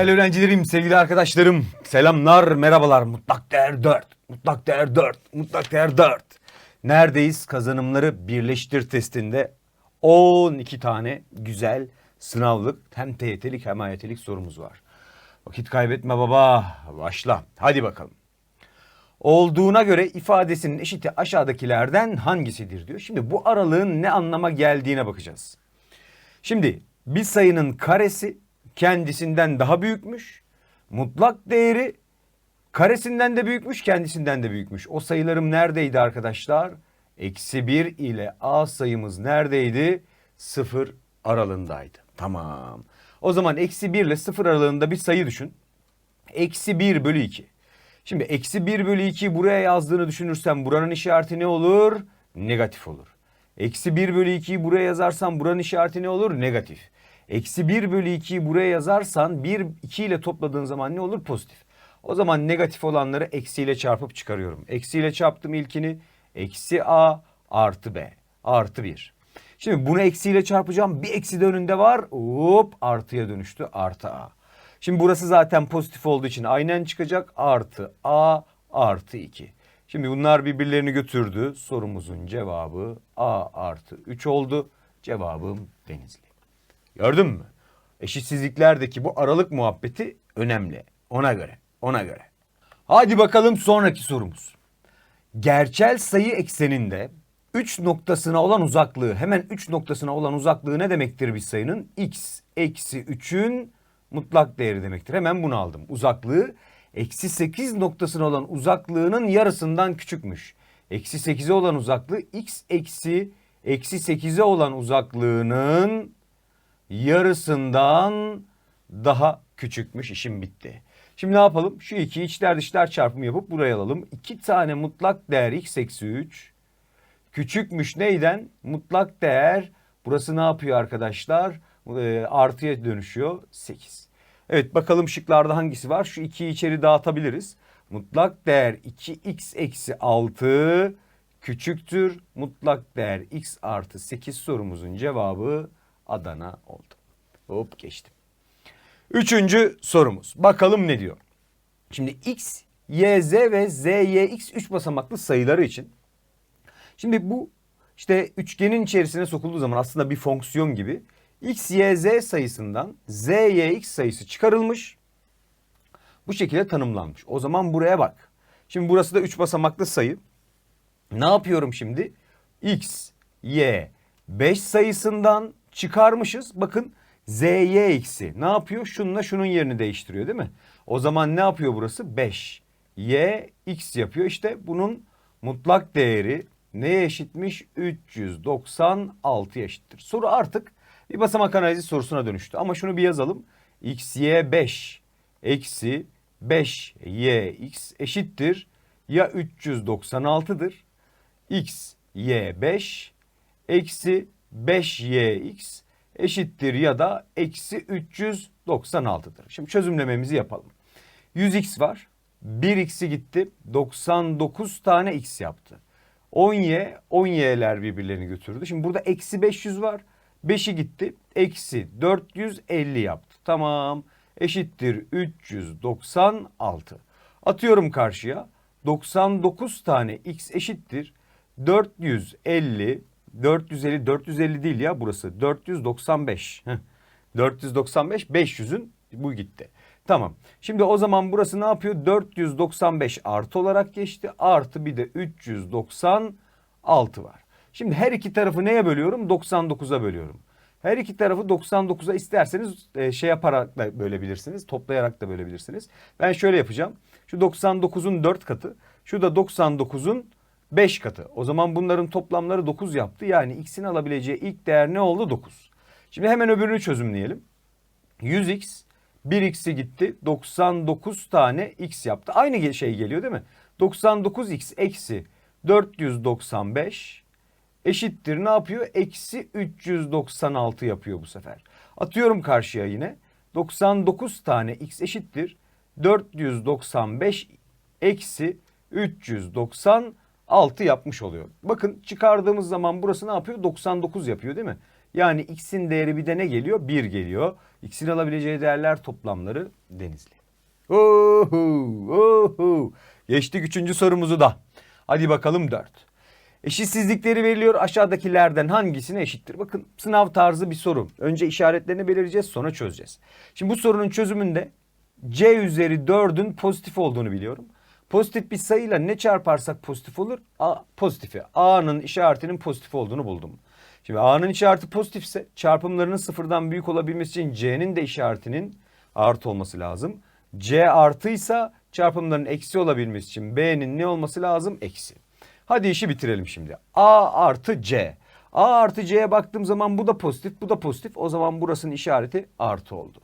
Değerli öğrencilerim, sevgili arkadaşlarım, selamlar, merhabalar. Mutlak değer 4, mutlak değer 4, mutlak değer 4. Neredeyiz? Kazanımları birleştir testinde 12 tane güzel sınavlık hem TYT'lik hem AYT'lik sorumuz var. Vakit kaybetme baba, başla. Hadi bakalım. Olduğuna göre ifadesinin eşiti aşağıdakilerden hangisidir diyor. Şimdi bu aralığın ne anlama geldiğine bakacağız. Şimdi bir sayının karesi kendisinden daha büyükmüş. Mutlak değeri karesinden de büyükmüş, kendisinden de büyükmüş. O sayılarım neredeydi arkadaşlar? Eksi 1 ile A sayımız neredeydi? 0 aralığındaydı. Tamam. O zaman eksi 1 ile 0 aralığında bir sayı düşün. Eksi 1 bölü 2. Şimdi eksi 1 bölü 2 buraya yazdığını düşünürsem buranın işareti ne olur? Negatif olur. Eksi 1 bölü 2'yi buraya yazarsam buranın işareti ne olur? Negatif. Eksi 1 bölü 2'yi buraya yazarsan 1, 2 ile topladığın zaman ne olur? Pozitif. O zaman negatif olanları eksiyle çarpıp çıkarıyorum. Eksiyle çarptım ilkini. Eksi A artı B artı 1. Şimdi bunu eksiyle çarpacağım. Bir eksi de önünde var. Hop artıya dönüştü. Artı A. Şimdi burası zaten pozitif olduğu için aynen çıkacak. Artı A artı 2. Şimdi bunlar birbirlerini götürdü. Sorumuzun cevabı A artı 3 oldu. Cevabım Denizli. Gördün mü? Eşitsizliklerdeki bu aralık muhabbeti önemli. Ona göre, ona göre. Hadi bakalım sonraki sorumuz. Gerçel sayı ekseninde 3 noktasına olan uzaklığı, hemen 3 noktasına olan uzaklığı ne demektir bir sayının? x eksi 3'ün mutlak değeri demektir. Hemen bunu aldım. Uzaklığı eksi 8 noktasına olan uzaklığının yarısından küçükmüş. Eksi 8'e olan uzaklığı x eksi eksi 8'e olan uzaklığının yarısından daha küçükmüş. İşim bitti. Şimdi ne yapalım? Şu iki içler dışlar çarpımı yapıp buraya alalım. İki tane mutlak değer x eksi 3 küçükmüş neyden? Mutlak değer burası ne yapıyor arkadaşlar? E, artıya dönüşüyor 8. Evet bakalım şıklarda hangisi var? Şu 2'yi içeri dağıtabiliriz. Mutlak değer 2x eksi 6 küçüktür. Mutlak değer x artı 8 sorumuzun cevabı Adana oldu. Hop geçtim. Üçüncü sorumuz. Bakalım ne diyor? Şimdi x, y, z ve z, y, x 3 basamaklı sayıları için. Şimdi bu işte üçgenin içerisine sokulduğu zaman aslında bir fonksiyon gibi x, y, z sayısından z, y, x sayısı çıkarılmış. Bu şekilde tanımlanmış. O zaman buraya bak. Şimdi burası da 3 basamaklı sayı. Ne yapıyorum şimdi? x, y, 5 sayısından çıkarmışız. Bakın z, y, x'i ne yapıyor? Şununla şunun yerini değiştiriyor değil mi? O zaman ne yapıyor burası? 5. y, x yapıyor. İşte bunun mutlak değeri neye eşitmiş? 396 eşittir. Soru artık bir basamak analizi sorusuna dönüştü. Ama şunu bir yazalım. x, y 5 eksi 5 y x eşittir. Ya 396'dır. x, y 5 eksi 5 y x eşittir ya da eksi 396'dır. Şimdi çözümlememizi yapalım. 100x var. 1x'i gitti. 99 tane x yaptı. 10y, 10y'ler birbirlerini götürdü. Şimdi burada eksi 500 var. 5'i gitti. Eksi 450 yaptı. Tamam. Eşittir 396. Atıyorum karşıya. 99 tane x eşittir. 450 450 450 değil ya burası. 495. Heh. 495 500'ün bu gitti. Tamam. Şimdi o zaman burası ne yapıyor? 495 artı olarak geçti. Artı bir de 396 var. Şimdi her iki tarafı neye bölüyorum? 99'a bölüyorum. Her iki tarafı 99'a isterseniz e, şey yaparak da bölebilirsiniz. Toplayarak da bölebilirsiniz. Ben şöyle yapacağım. Şu 99'un 4 katı. Şu da 99'un 5 katı. O zaman bunların toplamları 9 yaptı. Yani x'in alabileceği ilk değer ne oldu? 9. Şimdi hemen öbürünü çözümleyelim. 100x 1x'i gitti. 99 tane x yaptı. Aynı şey geliyor değil mi? 99x eksi 495 eşittir ne yapıyor? Eksi 396 yapıyor bu sefer. Atıyorum karşıya yine. 99 tane x eşittir. 495 eksi 396 yapmış oluyor. Bakın çıkardığımız zaman burası ne yapıyor? 99 yapıyor değil mi? Yani x'in değeri bir de ne geliyor? 1 geliyor. X'in alabileceği değerler toplamları denizli. Oho, oho. Geçtik üçüncü sorumuzu da. Hadi bakalım 4. Eşitsizlikleri veriliyor. Aşağıdakilerden hangisine eşittir? Bakın sınav tarzı bir soru. Önce işaretlerini belirleyeceğiz sonra çözeceğiz. Şimdi bu sorunun çözümünde c üzeri 4'ün pozitif olduğunu biliyorum. Pozitif bir sayıyla ne çarparsak pozitif olur? A pozitifi. A'nın işaretinin pozitif olduğunu buldum. Şimdi A'nın işareti pozitifse çarpımlarının sıfırdan büyük olabilmesi için C'nin de işaretinin artı olması lazım. C artıysa çarpımların eksi olabilmesi için B'nin ne olması lazım? Eksi. Hadi işi bitirelim şimdi. A artı C. A artı C'ye baktığım zaman bu da pozitif, bu da pozitif. O zaman burasının işareti artı oldu.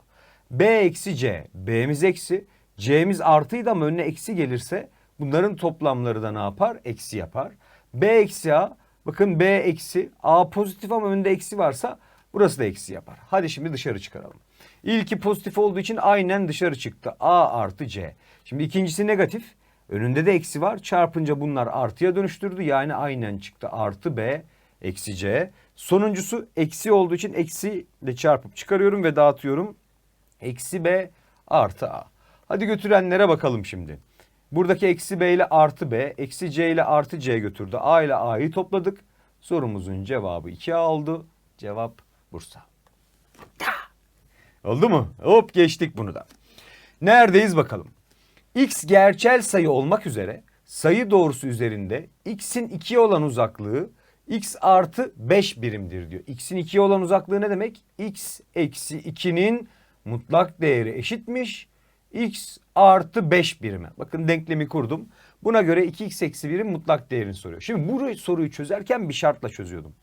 B eksi C. B'miz eksi. C'miz artıydı ama önüne eksi gelirse bunların toplamları da ne yapar? Eksi yapar. B eksi A. Bakın B eksi. A pozitif ama önünde eksi varsa burası da eksi yapar. Hadi şimdi dışarı çıkaralım. İlki pozitif olduğu için aynen dışarı çıktı. A artı C. Şimdi ikincisi negatif. Önünde de eksi var. Çarpınca bunlar artıya dönüştürdü. Yani aynen çıktı. Artı B eksi C. Sonuncusu eksi olduğu için eksi ile çarpıp çıkarıyorum ve dağıtıyorum. Eksi B artı A. Hadi götürenlere bakalım şimdi. Buradaki eksi B ile artı B, eksi C ile artı C götürdü. A ile A'yı topladık. Sorumuzun cevabı 2A oldu. Cevap Bursa. Oldu mu? Hop geçtik bunu da. Neredeyiz bakalım. X gerçel sayı olmak üzere sayı doğrusu üzerinde x'in 2'ye olan uzaklığı x artı 5 birimdir diyor. x'in 2'ye olan uzaklığı ne demek? x eksi 2'nin mutlak değeri eşitmiş. X artı 5 birime. Bakın denklemi kurdum. Buna göre 2x eksi 1'in mutlak değerini soruyor. Şimdi bu soruyu çözerken bir şartla çözüyordum.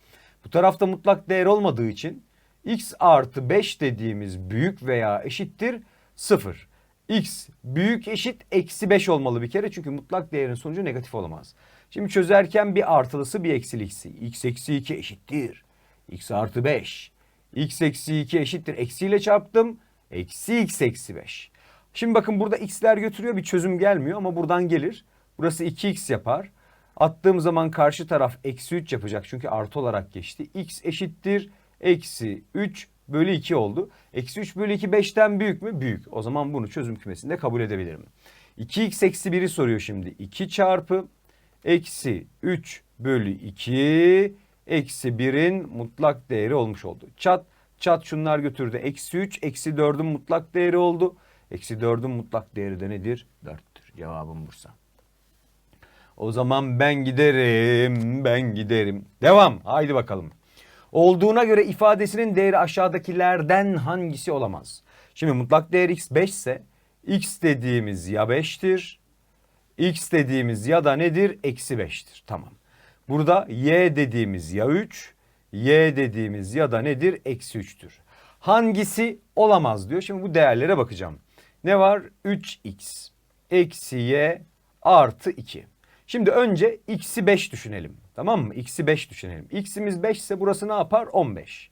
Bu tarafta mutlak değer olmadığı için x artı 5 dediğimiz büyük veya eşittir 0. x büyük eşit eksi 5 olmalı bir kere çünkü mutlak değerin sonucu negatif olamaz. Şimdi çözerken bir artılısı bir eksiliksi. x eksi 2 eşittir. x artı 5. x eksi 2 eşittir. Eksiyle çarptım. Eksi x eksi 5. Şimdi bakın burada x'ler götürüyor bir çözüm gelmiyor ama buradan gelir. Burası 2x yapar. Attığım zaman karşı taraf eksi 3 yapacak çünkü artı olarak geçti. x eşittir eksi 3 bölü 2 oldu. Eksi 3 bölü 2 5'ten büyük mü? Büyük. O zaman bunu çözüm kümesinde kabul edebilirim. 2x eksi 1'i soruyor şimdi. 2 çarpı eksi 3 bölü 2 eksi 1'in mutlak değeri olmuş oldu. Çat çat şunlar götürdü. Eksi 3 eksi 4'ün mutlak değeri oldu. Eksi 4'ün mutlak değeri de nedir? 4'tür. Cevabım Bursa. O zaman ben giderim, ben giderim. Devam. Haydi bakalım. Olduğuna göre ifadesinin değeri aşağıdakilerden hangisi olamaz? Şimdi mutlak değer x 5 ise x dediğimiz ya 5'tir. x dediğimiz ya da nedir? Eksi 5'tir. Tamam. Burada y dediğimiz ya 3, y dediğimiz ya da nedir? Eksi 3'tür. Hangisi olamaz diyor. Şimdi bu değerlere bakacağım. Ne var? 3x eksi y artı 2. Şimdi önce x'i 5 düşünelim. Tamam mı? X'i 5 düşünelim. X'imiz 5 ise burası ne yapar? 15.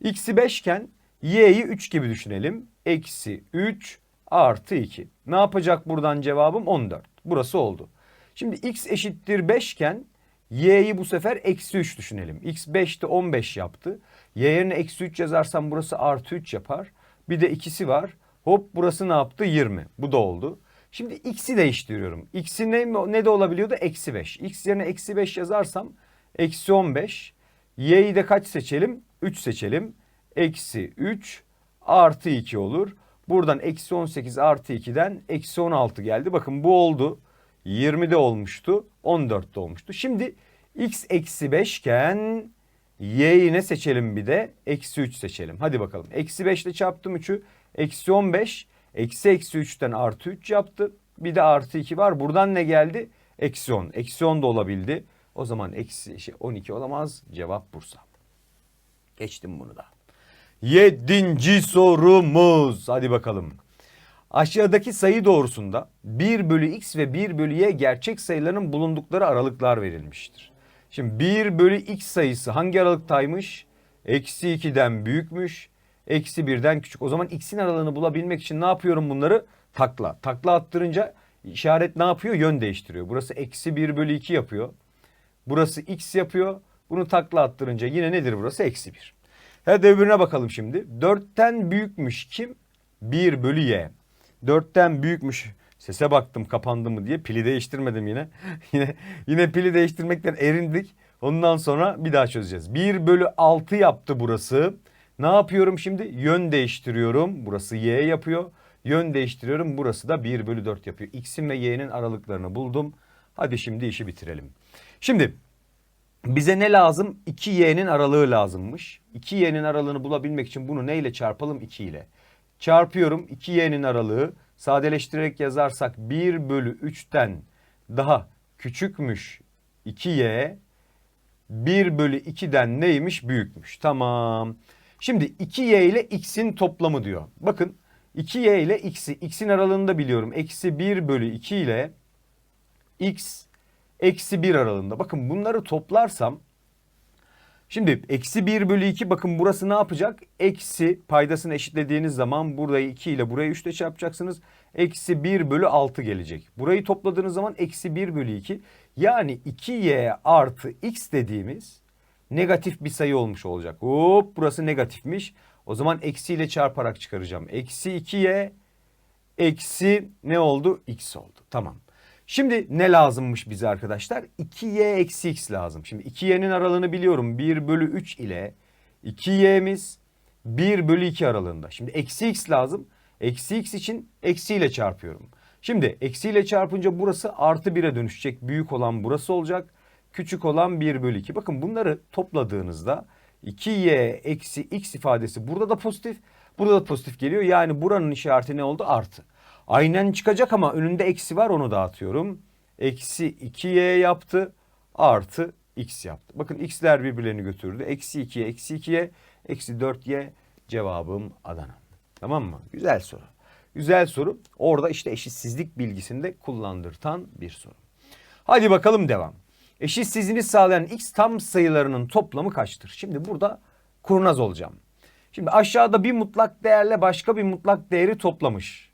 X'i 5 iken y'yi 3 gibi düşünelim. Eksi 3 artı 2. Ne yapacak buradan cevabım? 14. Burası oldu. Şimdi x eşittir 5 iken y'yi bu sefer eksi 3 düşünelim. x 5'te 15 yaptı. y yerine eksi 3 yazarsam burası artı 3 yapar. Bir de ikisi var. Hop burası ne yaptı? 20. Bu da oldu. Şimdi x'i değiştiriyorum. X'i ne, ne de olabiliyordu? Eksi 5. X yerine eksi 5 yazarsam eksi 15. Y'yi de kaç seçelim? 3 seçelim. Eksi 3 artı 2 olur. Buradan eksi 18 artı 2'den eksi 16 geldi. Bakın bu oldu. 20'de olmuştu. 14'te olmuştu. Şimdi x eksi 5 iken y'yi ne seçelim bir de? Eksi 3 seçelim. Hadi bakalım. Eksi 5 ile çarptım 3'ü. Eksi 15. Eksi eksi 3'ten artı 3 yaptı. Bir de artı 2 var. Buradan ne geldi? Eksi 10. Eksi 10 da olabildi. O zaman eksi şey 12 olamaz. Cevap Bursa. Geçtim bunu da. Yedinci sorumuz. Hadi bakalım. Aşağıdaki sayı doğrusunda 1 bölü x ve 1 bölü y gerçek sayıların bulundukları aralıklar verilmiştir. Şimdi 1 bölü x sayısı hangi aralıktaymış? Eksi 2'den büyükmüş. Eksi 1'den küçük. O zaman x'in aralığını bulabilmek için ne yapıyorum bunları? Takla. Takla attırınca işaret ne yapıyor? Yön değiştiriyor. Burası eksi 1 bölü 2 yapıyor. Burası x yapıyor. Bunu takla attırınca yine nedir burası? Eksi 1. Hadi öbürüne bakalım şimdi. 4'ten büyükmüş kim? 1 bölü y. 4'ten büyükmüş. Sese baktım kapandı mı diye pili değiştirmedim yine. yine yine pili değiştirmekten erindik. Ondan sonra bir daha çözeceğiz. 1 bölü 6 yaptı burası. Ne yapıyorum şimdi? Yön değiştiriyorum. Burası y yapıyor. Yön değiştiriyorum. Burası da 1 bölü 4 yapıyor. X'in ve y'nin aralıklarını buldum. Hadi şimdi işi bitirelim. Şimdi bize ne lazım? 2y'nin aralığı lazımmış. 2y'nin aralığını bulabilmek için bunu neyle çarpalım? 2 ile. Çarpıyorum 2y'nin aralığı. Sadeleştirerek yazarsak 1 bölü 3'ten daha küçükmüş 2y. 1 bölü 2'den neymiş? Büyükmüş. Tamam. Şimdi 2y ile x'in toplamı diyor. Bakın 2y ile x'i, x'in aralığını da biliyorum. Eksi 1 bölü 2 ile x eksi 1 aralığında. Bakın bunları toplarsam Şimdi eksi 1 bölü 2 bakın burası ne yapacak? Eksi paydasını eşitlediğiniz zaman burayı 2 ile burayı 3 ile çarpacaksınız. Eksi 1 bölü 6 gelecek. Burayı topladığınız zaman eksi 1 bölü 2. Yani 2y artı x dediğimiz negatif bir sayı olmuş olacak. Hop burası negatifmiş. O zaman eksiyle çarparak çıkaracağım. Eksi 2y eksi ne oldu? x oldu. Tamam. Şimdi ne lazımmış bize arkadaşlar? 2y eksi x lazım. Şimdi 2y'nin aralığını biliyorum. 1 bölü 3 ile 2y'miz 1 bölü 2 aralığında. Şimdi eksi x lazım. Eksi x için eksiyle çarpıyorum. Şimdi eksiyle çarpınca burası artı 1'e dönüşecek. Büyük olan burası olacak. Küçük olan 1 bölü 2. Bakın bunları topladığınızda 2y eksi x ifadesi burada da pozitif. Burada da pozitif geliyor. Yani buranın işareti ne oldu? Artı. Aynen çıkacak ama önünde eksi var onu dağıtıyorum. Eksi 2y yaptı artı x yaptı. Bakın x'ler birbirlerini götürdü. Eksi 2'ye eksi 2'ye eksi 4y cevabım Adana. Tamam mı? Güzel soru. Güzel soru. Orada işte eşitsizlik bilgisinde kullandırtan bir soru. Hadi bakalım devam. Eşitsizliğini sağlayan x tam sayılarının toplamı kaçtır? Şimdi burada kurnaz olacağım. Şimdi aşağıda bir mutlak değerle başka bir mutlak değeri toplamış.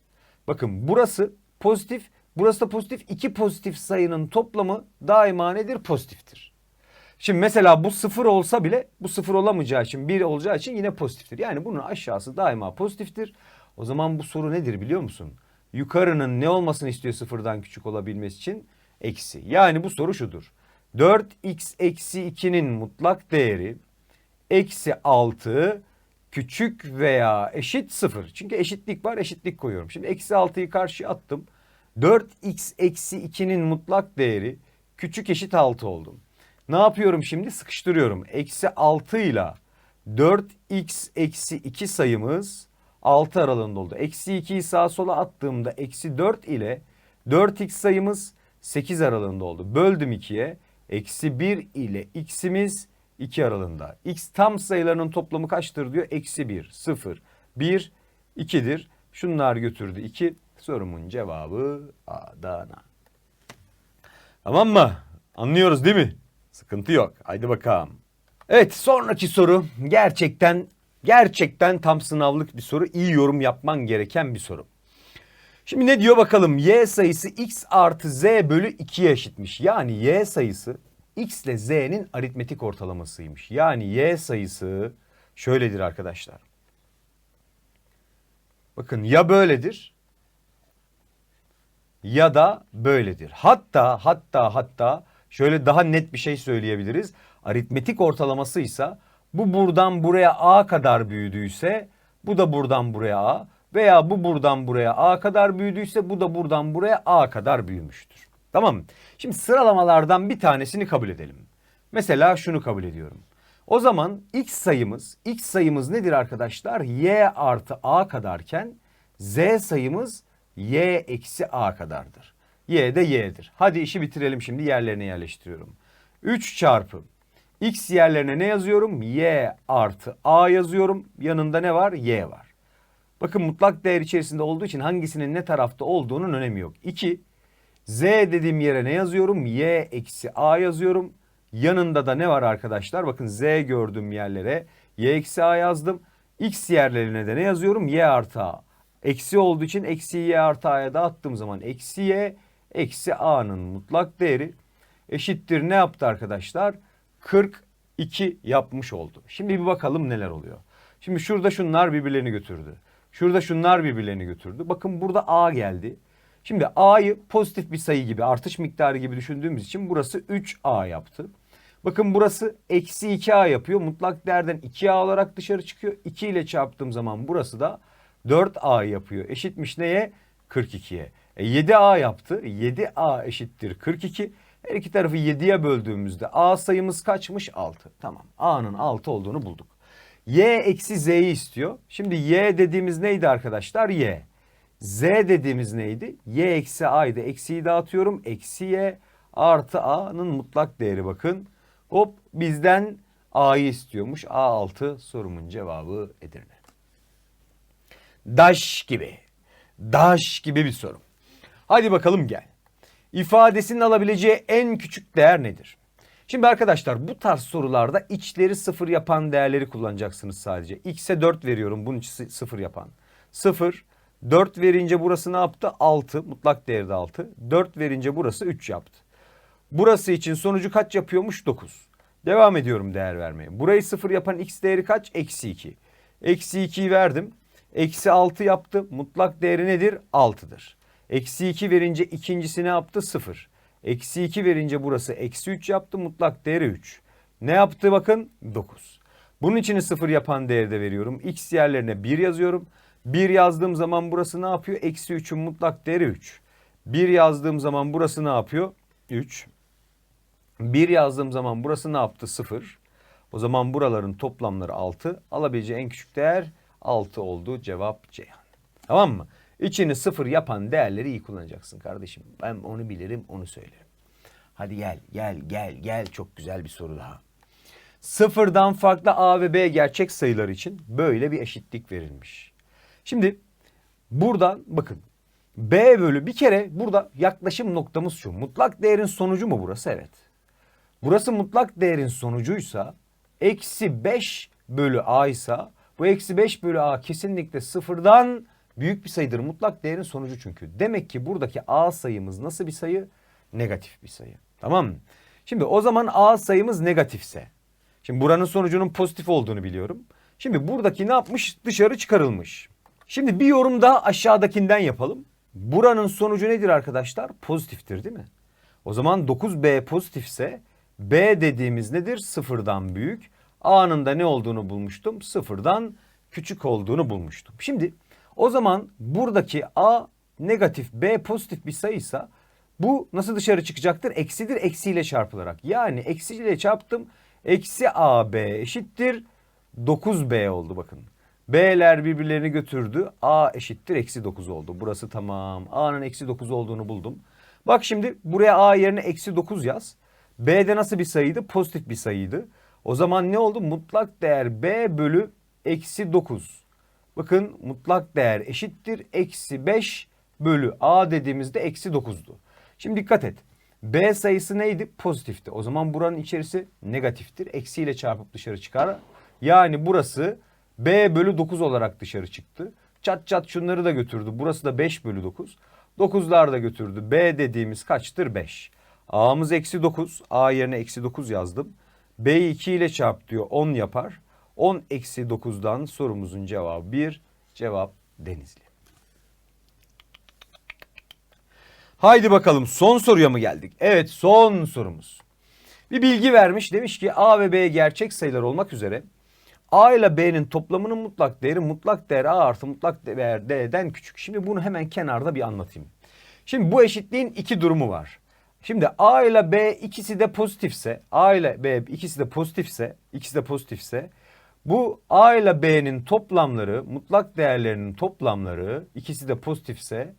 Bakın burası pozitif, burası da pozitif. İki pozitif sayının toplamı daima nedir? Pozitiftir. Şimdi mesela bu sıfır olsa bile bu sıfır olamayacağı için bir olacağı için yine pozitiftir. Yani bunun aşağısı daima pozitiftir. O zaman bu soru nedir biliyor musun? Yukarının ne olmasını istiyor sıfırdan küçük olabilmesi için? Eksi. Yani bu soru şudur. 4x eksi 2'nin mutlak değeri eksi 6 küçük veya eşit 0. Çünkü eşitlik var eşitlik koyuyorum. Şimdi eksi 6'yı karşıya attım. 4x eksi 2'nin mutlak değeri küçük eşit 6 oldu. Ne yapıyorum şimdi? Sıkıştırıyorum. Eksi 6 ile 4x eksi 2 sayımız 6 aralığında oldu. Eksi 2'yi sağa sola attığımda eksi 4 ile 4x sayımız 8 aralığında oldu. Böldüm 2'ye. Eksi 1 ile x'imiz 2 aralığında. X tam sayılarının toplamı kaçtır diyor? Eksi 1, 0, 1, 2'dir. Şunlar götürdü 2. Sorumun cevabı Adana. Tamam mı? Anlıyoruz değil mi? Sıkıntı yok. Haydi bakalım. Evet sonraki soru gerçekten gerçekten tam sınavlık bir soru. İyi yorum yapman gereken bir soru. Şimdi ne diyor bakalım? Y sayısı x artı z bölü 2'ye eşitmiş. Yani y sayısı x ile z'nin aritmetik ortalamasıymış. Yani y sayısı şöyledir arkadaşlar. Bakın ya böyledir ya da böyledir. Hatta hatta hatta şöyle daha net bir şey söyleyebiliriz. Aritmetik ortalaması ise bu buradan buraya a kadar büyüdüyse bu da buradan buraya a veya bu buradan buraya a kadar büyüdüyse bu da buradan buraya a kadar büyümüştür. Tamam mı? Şimdi sıralamalardan bir tanesini kabul edelim. Mesela şunu kabul ediyorum. O zaman x sayımız, x sayımız nedir arkadaşlar? y artı a kadarken z sayımız y eksi a kadardır. y de y'dir. Hadi işi bitirelim şimdi yerlerine yerleştiriyorum. 3 çarpı x yerlerine ne yazıyorum? y artı a yazıyorum. Yanında ne var? y var. Bakın mutlak değer içerisinde olduğu için hangisinin ne tarafta olduğunun önemi yok. 2 Z dediğim yere ne yazıyorum? Y eksi A yazıyorum. Yanında da ne var arkadaşlar? Bakın Z gördüğüm yerlere Y eksi A yazdım. X yerlerine de ne yazıyorum? Y artı A. Eksi olduğu için eksi Y artı A'ya dağıttığım zaman eksi Y eksi A'nın mutlak değeri eşittir ne yaptı arkadaşlar? 40 2 yapmış oldu. Şimdi bir bakalım neler oluyor. Şimdi şurada şunlar birbirlerini götürdü. Şurada şunlar birbirlerini götürdü. Bakın burada A geldi. Şimdi A'yı pozitif bir sayı gibi artış miktarı gibi düşündüğümüz için burası 3A yaptı. Bakın burası eksi 2A yapıyor. Mutlak değerden 2A olarak dışarı çıkıyor. 2 ile çarptığım zaman burası da 4A yapıyor. Eşitmiş neye? 42'ye. E 7A yaptı. 7A eşittir 42. Her iki tarafı 7'ye böldüğümüzde A sayımız kaçmış? 6. Tamam. A'nın 6 olduğunu bulduk. Y eksi Z'yi istiyor. Şimdi Y dediğimiz neydi arkadaşlar? Y. Z dediğimiz neydi? Y eksi A'ydı. Eksiyi dağıtıyorum. Eksi Y artı A'nın mutlak değeri bakın. Hop bizden A'yı istiyormuş. A6 sorumun cevabı Edirne. Daş gibi. Daş gibi bir soru. Hadi bakalım gel. İfadesinin alabileceği en küçük değer nedir? Şimdi arkadaşlar bu tarz sorularda içleri sıfır yapan değerleri kullanacaksınız sadece. X'e 4 veriyorum bunun için sıfır yapan. 0, 4 verince burası ne yaptı? 6, mutlak değerde 6. 4 verince burası 3 yaptı. Burası için sonucu kaç yapıyormuş? 9. Devam ediyorum değer vermeye. Burayı sıfır yapan x değeri kaç? Eksi 2. Eksi 2'yi verdim. Eksi 6 yaptı. Mutlak değeri nedir? 6'dır. Eksi 2 verince ikincisi ne yaptı? 0. Eksi 2 verince burası eksi 3 yaptı. Mutlak değeri 3. Ne yaptı bakın? 9. Bunun içini 0 yapan değeri de veriyorum. X yerlerine 1 yazıyorum. 1 yazdığım zaman burası ne yapıyor? Eksi 3'ün mutlak değeri 3. 1 yazdığım zaman burası ne yapıyor? 3. 1 yazdığım zaman burası ne yaptı? 0. O zaman buraların toplamları 6. Alabileceği en küçük değer 6 oldu. Cevap Ceyhan. Tamam mı? İçini 0 yapan değerleri iyi kullanacaksın kardeşim. Ben onu bilirim, onu söylerim. Hadi gel, gel, gel, gel. Çok güzel bir soru daha. Sıfırdan farklı A ve B gerçek sayılar için böyle bir eşitlik verilmiş. Şimdi buradan bakın B bölü bir kere burada yaklaşım noktamız şu. Mutlak değerin sonucu mu burası? Evet. Burası mutlak değerin sonucuysa eksi 5 bölü A ise bu eksi 5 bölü A kesinlikle sıfırdan büyük bir sayıdır. Mutlak değerin sonucu çünkü. Demek ki buradaki A sayımız nasıl bir sayı? Negatif bir sayı. Tamam mı? Şimdi o zaman A sayımız negatifse. Şimdi buranın sonucunun pozitif olduğunu biliyorum. Şimdi buradaki ne yapmış? Dışarı çıkarılmış. Şimdi bir yorum daha aşağıdakinden yapalım. Buranın sonucu nedir arkadaşlar? Pozitiftir değil mi? O zaman 9B pozitifse B dediğimiz nedir? Sıfırdan büyük. A'nın da ne olduğunu bulmuştum? Sıfırdan küçük olduğunu bulmuştum. Şimdi o zaman buradaki A negatif B pozitif bir sayıysa bu nasıl dışarı çıkacaktır? Eksidir eksiyle çarpılarak. Yani eksiyle çarptım. Eksi AB eşittir 9B oldu bakın. B'ler birbirlerini götürdü. A eşittir eksi 9 oldu. Burası tamam. A'nın eksi 9 olduğunu buldum. Bak şimdi buraya A yerine eksi 9 yaz. B'de nasıl bir sayıydı? Pozitif bir sayıydı. O zaman ne oldu? Mutlak değer B bölü eksi 9. Bakın mutlak değer eşittir. Eksi 5 bölü A dediğimizde eksi 9'du. Şimdi dikkat et. B sayısı neydi? Pozitifti. O zaman buranın içerisi negatiftir. Eksiyle çarpıp dışarı çıkar. Yani burası B bölü 9 olarak dışarı çıktı. Çat çat şunları da götürdü. Burası da 5 bölü 9. 9'lar da götürdü. B dediğimiz kaçtır? 5. A'mız eksi 9. A yerine eksi 9 yazdım. B'yi 2 ile çarp diyor 10 yapar. 10 eksi 9'dan sorumuzun cevabı 1. Cevap Denizli. Haydi bakalım son soruya mı geldik? Evet son sorumuz. Bir bilgi vermiş demiş ki A ve B gerçek sayılar olmak üzere A ile B'nin toplamının mutlak değeri mutlak değer A artı mutlak değer D'den küçük. Şimdi bunu hemen kenarda bir anlatayım. Şimdi bu eşitliğin iki durumu var. Şimdi A ile B ikisi de pozitifse, A ile B ikisi de pozitifse, ikisi de pozitifse bu A ile B'nin toplamları, mutlak değerlerinin toplamları ikisi de pozitifse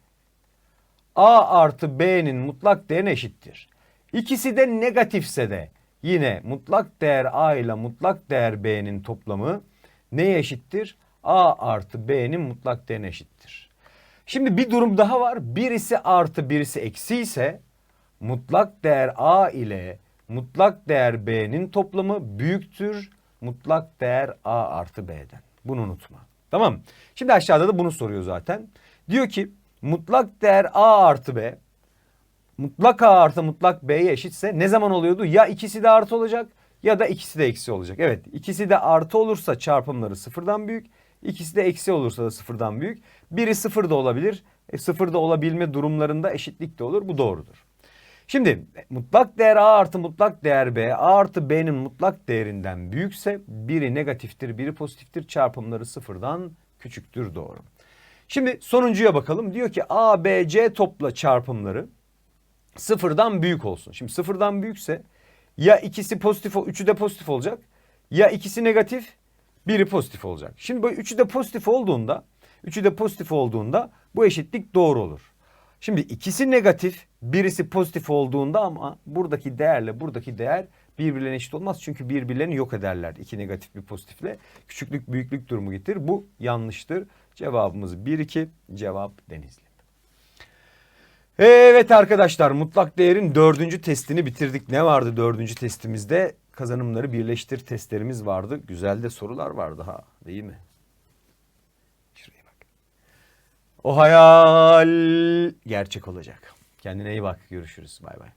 A artı B'nin mutlak değerine eşittir. İkisi de negatifse de yine mutlak değer A ile mutlak değer B'nin toplamı neye eşittir? A artı B'nin mutlak değerine eşittir. Şimdi bir durum daha var. Birisi artı birisi eksi ise mutlak değer A ile mutlak değer B'nin toplamı büyüktür mutlak değer A artı B'den. Bunu unutma. Tamam. Şimdi aşağıda da bunu soruyor zaten. Diyor ki mutlak değer A artı B mutlak A artı mutlak B'ye eşitse ne zaman oluyordu? Ya ikisi de artı olacak ya da ikisi de eksi olacak. Evet ikisi de artı olursa çarpımları sıfırdan büyük. İkisi de eksi olursa da sıfırdan büyük. Biri sıfır da olabilir. E, sıfır da olabilme durumlarında eşitlik de olur. Bu doğrudur. Şimdi mutlak değer A artı mutlak değer B A artı B'nin mutlak değerinden büyükse biri negatiftir biri pozitiftir çarpımları sıfırdan küçüktür doğru. Şimdi sonuncuya bakalım diyor ki A, B, C topla çarpımları sıfırdan büyük olsun. Şimdi sıfırdan büyükse ya ikisi pozitif, üçü de pozitif olacak ya ikisi negatif biri pozitif olacak. Şimdi bu üçü de pozitif olduğunda üçü de pozitif olduğunda bu eşitlik doğru olur. Şimdi ikisi negatif, birisi pozitif olduğunda ama buradaki değerle buradaki değer birbirlerine eşit olmaz. Çünkü birbirlerini yok ederler. İki negatif bir pozitifle küçüklük büyüklük durumu getirir. Bu yanlıştır. Cevabımız 1-2. Cevap Denizli. Evet arkadaşlar mutlak değerin dördüncü testini bitirdik. Ne vardı dördüncü testimizde? Kazanımları birleştir testlerimiz vardı. Güzel de sorular vardı ha değil mi? Şuraya bak. O hayal gerçek olacak. Kendine iyi bak. Görüşürüz. Bay bay.